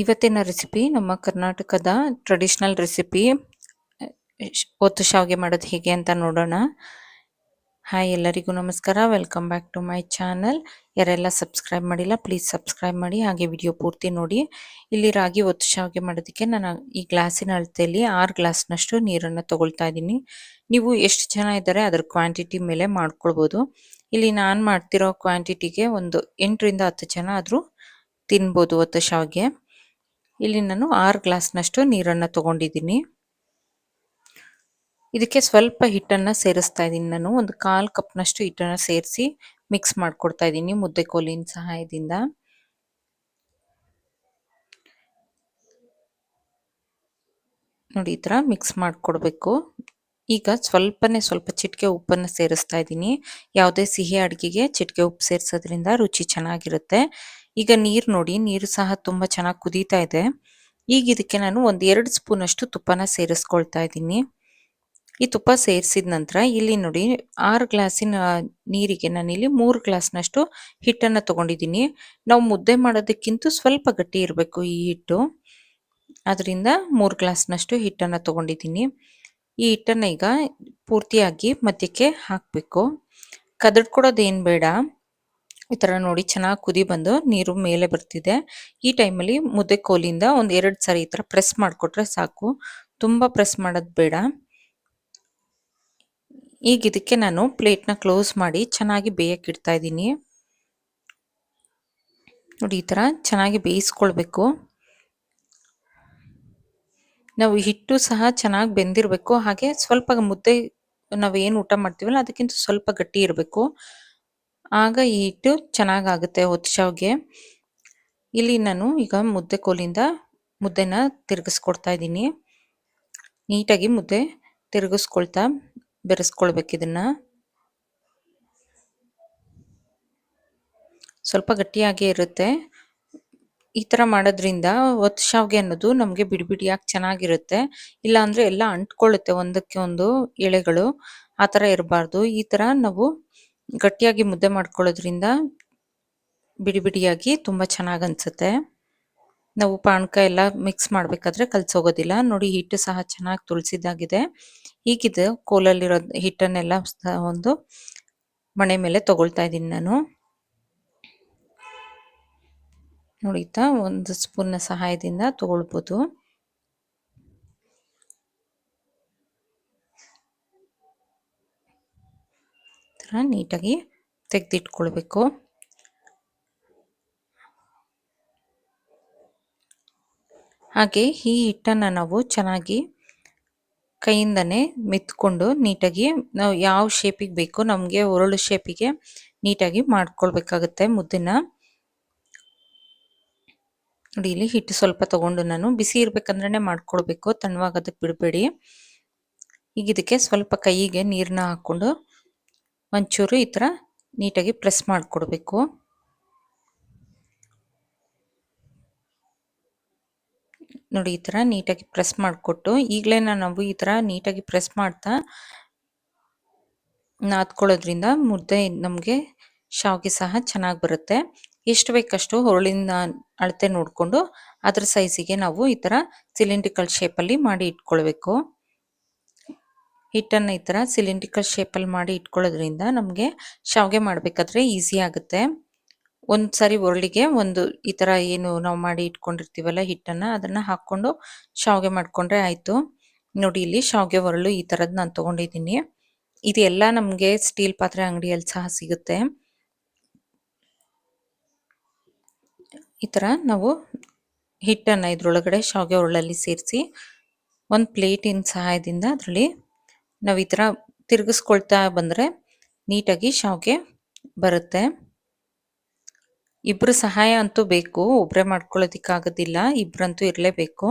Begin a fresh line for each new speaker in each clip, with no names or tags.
ಇವತ್ತಿನ ರೆಸಿಪಿ ನಮ್ಮ ಕರ್ನಾಟಕದ ಟ್ರೆಡಿಷ್ನಲ್ ರೆಸಿಪಿ ಒತ್ತು ಶಾವಿಗೆ ಮಾಡೋದು ಹೇಗೆ ಅಂತ ನೋಡೋಣ. ಹಾಯ್ ಎಲ್ಲರಿಗೂ ನಮಸ್ಕಾರ. Welcome back to my channel ಯಾರೆಲ್ಲ ಸಬ್ಸ್ಕ್ರೈಬ್ ಮಾಡಿಲ್ಲ ಪ್ಲೀಸ್ ಸಬ್ಸ್ಕ್ರೈಬ್ ಮಾಡಿ, ಹಾಗೆ ವಿಡಿಯೋ ಪೂರ್ತಿ ನೋಡಿ. ಇಲ್ಲಿ ರಾಗಿ ಒತ್ತು ಶಾವಿಗೆ ಮಾಡೋದಕ್ಕೆ ನಾನು ಈ ಗ್ಲಾಸಿನ ಅಳತೆಯಲ್ಲಿ ಆರು ಗ್ಲಾಸ್ನಷ್ಟು ನೀರನ್ನು ತಗೊಳ್ತಾ ಇದ್ದೀನಿ. ನೀವು ಎಷ್ಟು ಜನ ಇದ್ದಾರೆ ಅದರ ಕ್ವಾಂಟಿಟಿ ಮೇಲೆ ಮಾಡ್ಕೊಳ್ಬೋದು. ಇಲ್ಲಿ ನಾನು ಮಾಡ್ತಿರೋ ಕ್ವಾಂಟಿಟಿಗೆ ಒಂದು ಎಂಟರಿಂದ ಹತ್ತು ಜನ ಆದರೂ ತಿನ್ಬೋದು ಒತ್ತು ಶಾವಿಗೆ. ಇಲ್ಲಿ ನಾನು ಆರು ಗ್ಲಾಸ್ನಷ್ಟು ನೀರನ್ನು ತಗೊಂಡಿದ್ದೀನಿ. ಇದಕ್ಕೆ ಸ್ವಲ್ಪ ಹಿಟ್ಟನ್ನು ಸೇರಿಸ್ತಾ ಇದ್ದೀನಿ. ನಾನು ಒಂದು ಕಾಲು ಕಪ್ನಷ್ಟು ಹಿಟ್ಟನ್ನು ಸೇರಿಸಿ ಮಿಕ್ಸ್ ಮಾಡಿಕೊಡ್ತಾ ಇದ್ದೀನಿ ಮುದ್ದೆ ಕೋಲಿನ ಸಹಾಯದಿಂದ. ನೋಡಿ, ಈ ಥರ ಮಿಕ್ಸ್ ಮಾಡಿಕೊಡ್ಬೇಕು. ಈಗ ಸ್ವಲ್ಪನೇ ಸ್ವಲ್ಪ ಚಿಟಿಕೆ ಉಪ್ಪನ್ನು ಸೇರಿಸ್ತಾ ಇದ್ದೀನಿ. ಯಾವುದೇ ಸಿಹಿ ಅಡುಗೆಗೆ ಚಿಟಿಕೆ ಉಪ್ಪು ಸೇರಿಸೋದ್ರಿಂದ ರುಚಿ ಚೆನ್ನಾಗಿರುತ್ತೆ. ಈಗ ನೀರು ನೋಡಿ, ನೀರು ಸಹ ತುಂಬ ಚೆನ್ನಾಗಿ ಕುದೀತಾ ಇದೆ. ಈಗ ಇದಕ್ಕೆ ನಾನು ಒಂದು ಎರಡು ಸ್ಪೂನ್ ಅಷ್ಟು ತುಪ್ಪನ ಸೇರಿಸ್ಕೊಳ್ತಾ ಇದ್ದೀನಿ. ಈ ತುಪ್ಪ ಸೇರಿಸಿದ ನಂತರ ಇಲ್ಲಿ ನೋಡಿ ಆರು ಗ್ಲಾಸಿನ ನೀರಿಗೆ ನಾನಿಲ್ಲಿ ಮೂರು ಗ್ಲಾಸ್ನಷ್ಟು ಹಿಟ್ಟನ್ನು ತಗೊಂಡಿದ್ದೀನಿ. ನಾವು ಮುದ್ದೆ ಮಾಡೋದಕ್ಕಿಂತ ಸ್ವಲ್ಪ ಗಟ್ಟಿ ಇರಬೇಕು ಈ ಹಿಟ್ಟು. ಅದರಿಂದ ಮೂರು ಗ್ಲಾಸ್ನಷ್ಟು ಹಿಟ್ಟನ್ನು ತಗೊಂಡಿದ್ದೀನಿ. ಈ ಹಿಟ್ಟನ್ನು ಈಗ ಪೂರ್ತಿಯಾಗಿ ಮಧ್ಯಕ್ಕೆ ಹಾಕಬೇಕು. ಕದಡ್ಕೊಡೋದೇನು ಬೇಡ. ಈ ಥರ ನೋಡಿ ಚೆನ್ನಾಗಿ ಕುದಿ ಬಂದು ನೀರು ಮೇಲೆ ಬರ್ತಿದೆ. ಈ ಟೈಮಲ್ಲಿ ಮುದ್ದೆ ಕೋಲಿಂದ ಒಂದು ಎರಡು ಸಾರಿ ಈ ಥರ ಪ್ರೆಸ್ ಮಾಡಿಕೊಟ್ರೆ ಸಾಕು. ತುಂಬ ಪ್ರೆಸ್ ಮಾಡೋದು ಬೇಡ. ಈಗ ಇದಕ್ಕೆ ನಾನು ಪ್ಲೇಟ್ನ ಕ್ಲೋಸ್ ಮಾಡಿ ಚೆನ್ನಾಗಿ ಬೇಯಕ್ಕೆ ಇಡ್ತಾ ಇದ್ದೀನಿ. ನೋಡಿ ಈ ಥರ ಚೆನ್ನಾಗಿ ಬೇಯಿಸ್ಕೊಳ್ಬೇಕು. ನಾವು ಹಿಟ್ಟು ಸಹ ಚೆನ್ನಾಗಿ ಬೆಂದಿರಬೇಕು. ಹಾಗೆ ಸ್ವಲ್ಪ ಮುದ್ದೆ ನಾವೇನು ಊಟ ಮಾಡ್ತೀವಲ್ಲ ಅದಕ್ಕಿಂತ ಸ್ವಲ್ಪ ಗಟ್ಟಿ ಇರಬೇಕು. ಆಗ ಈ ಹಿಟ್ಟು ಚೆನ್ನಾಗಾಗುತ್ತೆ ಹೊತ್ತು ಇಲ್ಲಿ ನಾನು ಈಗ ಮುದ್ದೆ ಕೋಲಿಂದ ಮುದ್ದೆನ ತಿರುಗಿಸ್ಕೊಡ್ತಾ ಇದ್ದೀನಿ. ನೀಟಾಗಿ ಮುದ್ದೆ ತಿರುಗಿಸ್ಕೊಳ್ತಾ ಬೆರೆಸ್ಕೊಳ್ಬೇಕು ಇದನ್ನ. ಸ್ವಲ್ಪ ಗಟ್ಟಿಯಾಗೇ ಇರುತ್ತೆ. ಈ ಥರ ಮಾಡೋದ್ರಿಂದ ಒತ್ತು ಶಾವಿಗೆ ಅನ್ನೋದು ನಮಗೆ ಬಿಡಿ ಬಿಡಿಯಾಗಿ ಚೆನ್ನಾಗಿರುತ್ತೆ. ಇಲ್ಲ ಅಂದರೆ ಎಲ್ಲ ಅಂಟ್ಕೊಳ್ಳುತ್ತೆ ಒಂದಕ್ಕೆ ಒಂದು ಎಳೆಗಳು. ಆ ಥರ ಇರಬಾರ್ದು. ಈ ಥರ ನಾವು ಗಟ್ಟಿಯಾಗಿ ಮುದ್ದೆ ಮಾಡ್ಕೊಳ್ಳೋದ್ರಿಂದ ಬಿಡಿ ಬಿಡಿಯಾಗಿ ತುಂಬ ಚೆನ್ನಾಗಿ ಅನಿಸುತ್ತೆ. ನಾವು ಪಾನಕ ಎಲ್ಲ ಮಿಕ್ಸ್ ಮಾಡಬೇಕಾದ್ರೆ ಕಲಸೋಗೋದಿಲ್ಲ. ನೋಡಿ ಹಿಟ್ಟು ಸಹ ಚೆನ್ನಾಗಿ ತುಳಸಿದಾಗಿದೆ ಈಗಿದು ಕೋಲಲ್ಲಿರೋ ಹಿಟ್ಟನ್ನೆಲ್ಲ ಒಂದು ಮಣೆ ಮೇಲೆ ತಗೊಳ್ತಾ ಇದ್ದೀನಿ ನಾನು. ನೋಡಿತಾ ಒಂದು ಸ್ಪೂನ್ನ ಸಹಾಯದಿಂದ ತಗೊಳ್ಬೋದು. ನೀಟಾಗಿ ತೆಗೆದಿಟ್ಕೊಳ್ಬೇಕು. ಹಾಗೆ ಈ ಹಿಟ್ಟನ್ನು ನಾವು ಚೆನ್ನಾಗಿ ಕೈಯಿಂದನೇ ಮೆತ್ಕೊಂಡು ನೀಟಾಗಿ ನಾವು ಯಾವ ಶೇಪಿಗೆ ಬೇಕು ನಮಗೆ ಒರಳು ಶೇಪಿಗೆ ನೀಟಾಗಿ ಮಾಡ್ಕೊಳ್ಬೇಕಾಗುತ್ತೆ ಮುದ್ದೆನ ನೋಡಿ, ಇಲ್ಲಿ ಹಿಟ್ಟು ಸ್ವಲ್ಪ ತಗೊಂಡು ನಾನು ಬಿಸಿ ಇರ್ಬೇಕಂದ್ರೆ ಮಾಡ್ಕೊಳ್ಬೇಕು ತಣ್ಣವಾಗೋದಕ್ಕೆ ಬಿಡಬೇಡಿ. ಈಗ ಇದಕ್ಕೆ ಸ್ವಲ್ಪ ಕೈಗೆ ನೀರನ್ನ ಹಾಕ್ಕೊಂಡು ಒಂಚೂರು ಈ ಥರ ನೀಟಾಗಿ ಪ್ರೆಸ್ ಮಾಡಿಕೊಡ್ಬೇಕು. ನೋಡಿ ಈ ಥರ ನೀಟಾಗಿ ಪ್ರೆಸ್ ಮಾಡಿಕೊಟ್ಟು ಈಗಲೇ ನಾವು ಈ ಥರ ನೀಟಾಗಿ ಪ್ರೆಸ್ ಮಾಡ್ತಾ ನಾದ್ಕೊಳ್ಳೋದ್ರಿಂದ ಮುದ್ದೆ ನಮಗೆ ಶಾವಿಗೆ ಸಹ ಚೆನ್ನಾಗಿ ಬರುತ್ತೆ. ಎಷ್ಟು ಬೇಕಷ್ಟು ಹೊರಳಿನ ಅಳತೆ ನೋಡಿಕೊಂಡು ಅದ್ರ ಸೈಜಿಗೆ ನಾವು ಈ ಥರ ಸಿಲಿಂಡ್ರಿಕಲ್ ಶೇಪಲ್ಲಿ ಮಾಡಿ ಇಟ್ಕೊಳ್ಬೇಕು. ಹಿಟ್ಟನ್ನು ಈ ಥರ ಸಿಲಿಂಡ್ರಿಕಲ್ ಶೇಪಲ್ಲಿ ಮಾಡಿ ಇಟ್ಕೊಳ್ಳೋದ್ರಿಂದ ನಮಗೆ ಶಾವಿಗೆ ಮಾಡಬೇಕಾದ್ರೆ ಈಸಿ ಆಗುತ್ತೆ. ಒಂದು ಸಾರಿ ಒರಳಿಗೆ ಒಂದು ಈ ತರ ಏನು ನಾವು ಮಾಡಿ ಇಟ್ಕೊಂಡಿರ್ತೀವಲ್ಲ ಹಿಟ್ಟನ್ನ ಅದನ್ನ ಹಾಕೊಂಡು ಶಾವಿಗೆ ಮಾಡ್ಕೊಂಡ್ರೆ ಆಯ್ತು. ನೋಡಿ ಇಲ್ಲಿ ಶಾವಿಗೆ ಒರಳು ಈ ಥರದ್ದು ನಾನು ತಗೊಂಡಿದ್ದೀನಿ. ಇದೆಲ್ಲ ನಮಗೆ ಸ್ಟೀಲ್ ಪಾತ್ರೆ ಅಂಗಡಿಯಲ್ಲಿ ಸಹ ಸಿಗುತ್ತೆ. ಈ ತರ ನಾವು ಹಿಟ್ಟನ್ನ ಇದರೊಳಗಡೆ ಶಾವಿಗೆ ಒರಳಲ್ಲಿ ಸೇರಿಸಿ ಒಂದು ಪ್ಲೇಟಿನ ಸಹಾಯದಿಂದ ಅದರಲ್ಲಿ ನಾವು ಈ ಥರ ತಿರುಗಿಸ್ಕೊಳ್ತಾ ಬಂದರೆ ನೀಟಾಗಿ ಶಾವಿಗೆ ಬರುತ್ತೆ. ಇಬ್ಬರು ಸಹಾಯ ಅಂತೂ ಬೇಕು ಒಬ್ಬರೇ ಮಾಡ್ಕೊಳ್ಳೋದಿಕ್ಕಾಗೋದಿಲ್ಲ ಇಬ್ಬರಂತೂ ಇರಲೇಬೇಕು.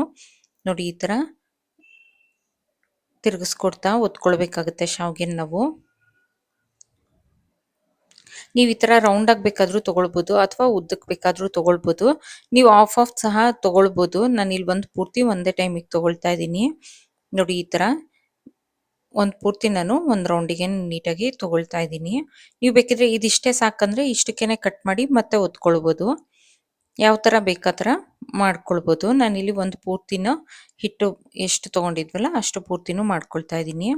ನೋಡಿ, ಈ ಥರ ತಿರುಗಿಸ್ಕೊಡ್ತಾ ಒತ್ಕೊಳ್ಬೇಕಾಗುತ್ತೆ ಶಾವ್ಗೆನ ನಾವು. ನೀವು ಈ ಥರ ರೌಂಡ್ ಆಗಬೇಕಾದ್ರೂ ತೊಗೊಳ್ಬೋದು, ಅಥವಾ ಉದ್ದಕ್ಕೆ ಬೇಕಾದರೂ ತೊಗೊಳ್ಬೋದು. ನೀವು ಆಫ್ ಆಫ್ ಸಹ ತೊಗೊಳ್ಬೋದು. ನಾನು ಇಲ್ಲಿ ಬಂದು ಪೂರ್ತಿ ಒಂದೇ ಟೈಮಿಗೆ ತೊಗೊಳ್ತಾ ಇದ್ದೀನಿ ನೋಡಿ, ಈ ಥರ ಒಂದು ಪೂರ್ತಿ ನಾನು ಒಂದು ರೌಂಡಿಗೆ ನೀಟಾಗಿ ತಗೊಳ್ತಾ ಇದ್ದೀನಿ. ನೀವು ಬೇಕಿದ್ರೆ ಇದಿಷ್ಟೇ ಸಾಕಂದ್ರೆ ಇಷ್ಟಕ್ಕೇನೆ ಕಟ್ ಮಾಡಿ ಮತ್ತೆ ಒತ್ಕೊಳ್ಬೋದು ಯಾವ ಥರ ಬೇಕಾ ಥರ ಮಾಡ್ಕೊಳ್ಬೋದು. ನಾನಿಲ್ಲಿ ಒಂದು ಪೂರ್ತಿನ ಹಿಟ್ಟು ಎಷ್ಟು ತೊಗೊಂಡಿದ್ವಲ್ಲ ಅಷ್ಟು ಪೂರ್ತಿನೂ ಮಾಡ್ಕೊಳ್ತಾ ಇದ್ದೀನಿ.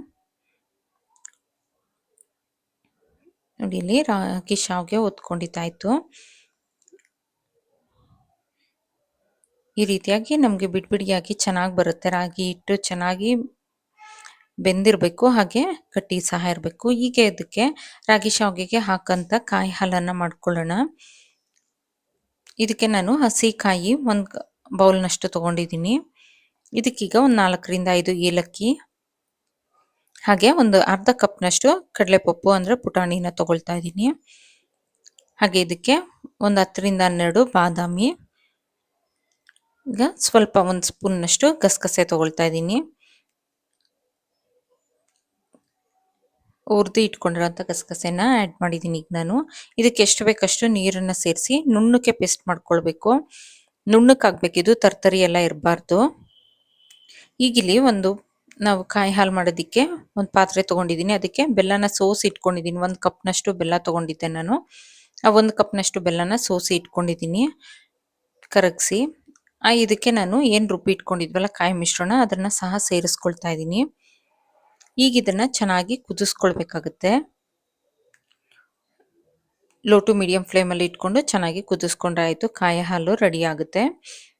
ನೋಡಿ ಇಲ್ಲಿ ರಾಗಿ ಶಾವ್ಗೆ ಒತ್ಕೊಂಡಿದ್ದಾಯ್ತು ಈ ರೀತಿಯಾಗಿ ನಮಗೆ ಬಿಡ್ಬಿಡಿಯಾಗಿ ಚೆನ್ನಾಗಿ ಬರುತ್ತೆ ರಾಗಿ ಹಿಟ್ಟು ಚೆನ್ನಾಗಿ ಬೆಂದಿರಬೇಕು, ಹಾಗೆ ಕಟ್ಟಿ ಸಹ ಇರಬೇಕು. ಈಗ ಇದಕ್ಕೆ ರಾಗಿ ಶಾವಿಗೆಗೆ ಹಾಕಂತ ಕಾಯಿ ಹಾಲನ್ನು ಮಾಡ್ಕೊಳ್ಳೋಣ. ಇದಕ್ಕೆ ನಾನು ಹಸಿ ಕಾಯಿ ಒಂದು ಬೌಲ್ನಷ್ಟು ತೊಗೊಂಡಿದ್ದೀನಿ. ಇದಕ್ಕೀಗ ಒಂದು ನಾಲ್ಕರಿಂದ ಐದು ಏಲಕ್ಕಿ, ಹಾಗೆ ಒಂದು ಅರ್ಧ ಕಪ್ನಷ್ಟು ಕಡಲೆಪಪ್ಪು ಅಂದರೆ ಪುಟಾಣಿನ ತಗೊಳ್ತಾ ಇದ್ದೀನಿ. ಹಾಗೆ ಇದಕ್ಕೆ ಒಂದು ಹತ್ತರಿಂದ ಹನ್ನೆರಡು ಬಾದಾಮಿ, ಈಗ ಸ್ವಲ್ಪ ಒಂದು ಸ್ಪೂನ್ನಷ್ಟು ಗಸಗಸೆ ತಗೊಳ್ತಾ ಇದ್ದೀನಿ. ಹುರಿದು ಇಟ್ಕೊಂಡಿರೋಂಥ ಗಸಗಸೆನ ಆ್ಯಡ್ ಮಾಡಿದ್ದೀನಿ ಈಗ ನಾನು. ಇದಕ್ಕೆ ಎಷ್ಟು ಬೇಕಷ್ಟು ನೀರನ್ನು ಸೇರಿಸಿ ನುಣ್ಣಕ್ಕೆ ಪೇಸ್ಟ್ ಮಾಡ್ಕೊಳ್ಬೇಕು. ನುಣ್ಣಕ್ಕಾಗಬೇಕಿದು ತರ್ತರಿ ಎಲ್ಲ ಇರಬಾರ್ದು. ಈಗಿಲ್ಲಿ ಒಂದು ನಾವು ಕಾಯಿ ಹಾಲು ಮಾಡೋದಕ್ಕೆ ಒಂದು ಪಾತ್ರೆ ತೊಗೊಂಡಿದ್ದೀನಿ. ಅದಕ್ಕೆ ಬೆಲ್ಲನ ಸೋಸಿ ಇಟ್ಕೊಂಡಿದ್ದೀನಿ. ಒಂದು ಕಪ್ನಷ್ಟು ಬೆಲ್ಲ ತೊಗೊಂಡಿದ್ದೆ ನಾನು. ಆ ಒಂದು ಕಪ್ನಷ್ಟು ಬೆಲ್ಲನ ಸೋಸಿ ಇಟ್ಕೊಂಡಿದ್ದೀನಿ. ಕರಗಿಸಿ. ಇದಕ್ಕೆ ನಾನು ಏನು ರುಬ್ಬಿ ಇಟ್ಕೊಂಡಿದ್ವಲ್ಲ ಕಾಯಿ ಮಿಶ್ರಣ, ಅದನ್ನು ಸಹ ಸೇರಿಸ್ಕೊಳ್ತಾ ಇದ್ದೀನಿ ಈಗ ಇದನ್ನು ಚೆನ್ನಾಗಿ ಕುದಿಸ್ಕೊಳ್ಬೇಕಾಗುತ್ತೆ. ಲೋ ಟು ಮೀಡಿಯಂ ಫ್ಲೇಮಲ್ಲಿ ಇಟ್ಕೊಂಡು ಚೆನ್ನಾಗಿ ಕುದಿಸ್ಕೊಂಡ್ರೆ ಆಯಿತು ಕಾಯಿ ಹಾಲು ರೆಡಿ ಆಗುತ್ತೆ.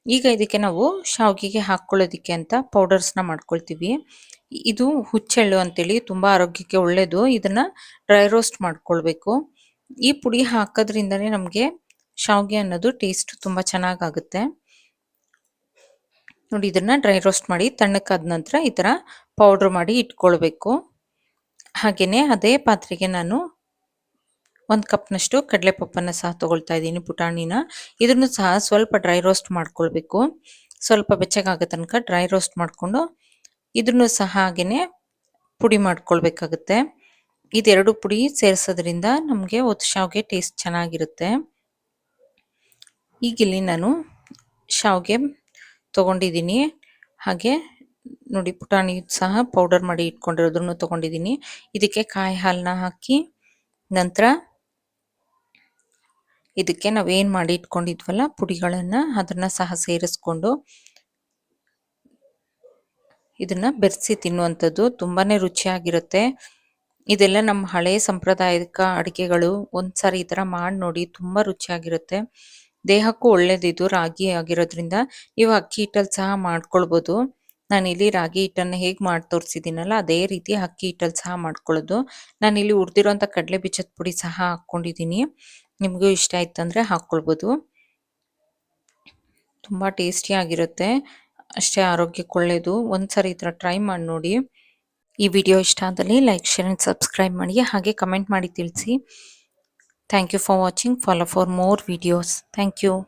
ಈಗ ಇದಕ್ಕೆ ನಾವು ಶಾವಿಗೆಗೆ ಹಾಕ್ಕೊಳ್ಳೋದಕ್ಕೆ ಅಂತ ಪೌಡರ್ಸ್ನ ಮಾಡ್ಕೊಳ್ತೀವಿ. ಇದು ಹುಚ್ಚೆಳ್ಳು ಅಂತೇಳಿ ತುಂಬ ಆರೋಗ್ಯಕ್ಕೆ ಒಳ್ಳೆಯದು ಇದನ್ನು ಡ್ರೈ ರೋಸ್ಟ್ ಮಾಡ್ಕೊಳ್ಬೇಕು. ಈ ಪುಡಿ ಹಾಕೋದ್ರಿಂದನೇ ನಮಗೆ ಶಾವಿಗೆ ಅನ್ನೋದು ಟೇಸ್ಟ್ ತುಂಬ ಚೆನ್ನಾಗಾಗುತ್ತೆ. ನೋಡಿ, ಇದನ್ನ ಡ್ರೈ ರೋಸ್ಟ್ ಮಾಡಿ ತಣ್ಣಕ್ಕಾದ ನಂತರ ಈ ಥರ ಪೌಡ್ರ್ ಮಾಡಿ ಇಟ್ಕೊಳ್ಬೇಕು. ಹಾಗೆಯೇ ಅದೇ ಪಾತ್ರೆಗೆ ನಾನು ಒಂದು ಕಪ್ನಷ್ಟು ಕಡಲೆಪಪ್ಪನ್ನು ಸಹ ತೊಗೊಳ್ತಾ ಇದ್ದೀನಿ ಪುಟಾಣಿನ. ಇದನ್ನು ಸಹ ಸ್ವಲ್ಪ ಡ್ರೈ ರೋಸ್ಟ್ ಮಾಡ್ಕೊಳ್ಬೇಕು. ಸ್ವಲ್ಪ ಬೆಚ್ಚಗಾಗೋ ತನಕ ಡ್ರೈ ರೋಸ್ಟ್ ಮಾಡಿಕೊಂಡು ಇದನ್ನು ಸಹ ಹಾಗೆಯೇ ಪುಡಿ ಮಾಡ್ಕೊಳ್ಬೇಕಾಗುತ್ತೆ. ಇದೆರಡು ಪುಡಿ ಸೇರಿಸೋದ್ರಿಂದ ನಮಗೆ ಒತ್ತು ಶಾವಿಗೆ ಟೇಸ್ಟ್ ಚೆನ್ನಾಗಿರುತ್ತೆ. ಈಗಿಲ್ಲಿ ನಾನು ಶಾವ್ಗೆ ತೊಗೊಂಡಿದ್ದೀನಿ. ಹಾಗೆ ನೋಡಿ ಪುಟಾಣಿ ಸಹ ಪೌಡರ್ ಮಾಡಿ ಇಟ್ಕೊಂಡಿರೋದನ್ನು ತೊಗೊಂಡಿದ್ದೀನಿ. ಇದಕ್ಕೆ ಕಾಯಿ ಹಾಲನ್ನ ಹಾಕಿ ನಂತರ ಇದಕ್ಕೆ ನಾವೇನು ಮಾಡಿ ಇಟ್ಕೊಂಡಿದ್ವಲ್ಲ ಪುಡಿಗಳನ್ನು ಅದನ್ನು ಸಹ ಸೇರಿಸ್ಕೊಂಡು ಇದನ್ನು ಬೆರೆಸಿ ತಿನ್ನುವಂಥದ್ದು ತುಂಬಾ ರುಚಿಯಾಗಿರುತ್ತೆ. ಇದೆಲ್ಲ ನಮ್ಮ ಹಳೆಯ ಸಾಂಪ್ರದಾಯಿಕ ಅಡುಗೆಗಳು ಒಂದ್ಸಾರಿ ಈ ಥರ ಮಾಡಿ ನೋಡಿ ತುಂಬ ರುಚಿಯಾಗಿರುತ್ತೆ. ದೇಹಕ್ಕೂ ಒಳ್ಳೇದಿದು, ರಾಗಿ ಆಗಿರೋದ್ರಿಂದ ನೀವು ಅಕ್ಕಿ ಹಿಟ್ಟಲ್ಲಿ ಸಹ ಮಾಡ್ಕೊಳ್ಬೋದು. ನಾನಿಲ್ಲಿ ರಾಗಿ ಹಿಟ್ಟನ್ನು ಹೇಗೆ ಮಾಡಿ ತೋರಿಸಿದ್ದೀನಲ್ಲ, ಅದೇ ರೀತಿ ಅಕ್ಕಿ ಹಿಟ್ಟಲ್ಲಿ ಸಹ ಮಾಡ್ಕೊಳ್ಳೋದು. ನಾನಿಲ್ಲಿ ಹುರಿದಿರೋಂಥ ಕಡಲೆ ಬೀಜದ ಪುಡಿ ಸಹ ಹಾಕ್ಕೊಂಡಿದ್ದೀನಿ. ನಿಮಗೂ ಇಷ್ಟ ಆಯ್ತಂದರೆ ಹಾಕ್ಕೊಳ್ಬೋದು. ತುಂಬ ಟೇಸ್ಟಿಯಾಗಿರುತ್ತೆ ಅಷ್ಟೇ ಆರೋಗ್ಯಕ್ಕೆ ಒಳ್ಳೆಯದು ಒಂದ್ಸರಿ ಈ ಥರ ಟ್ರೈ ಮಾಡಿ ನೋಡಿ. ಈ ವಿಡಿಯೋ ಇಷ್ಟ ಆದಲ್ಲಿ ಲೈಕ್, ಶೇರ್ ಆ್ಯಂಡ್ ಸಬ್ಸ್ಕ್ರೈಬ್ ಮಾಡಿ, ಹಾಗೆ ಕಮೆಂಟ್ ಮಾಡಿ ತಿಳಿಸಿ. Thank you for watching. Follow for more videos. Thank you.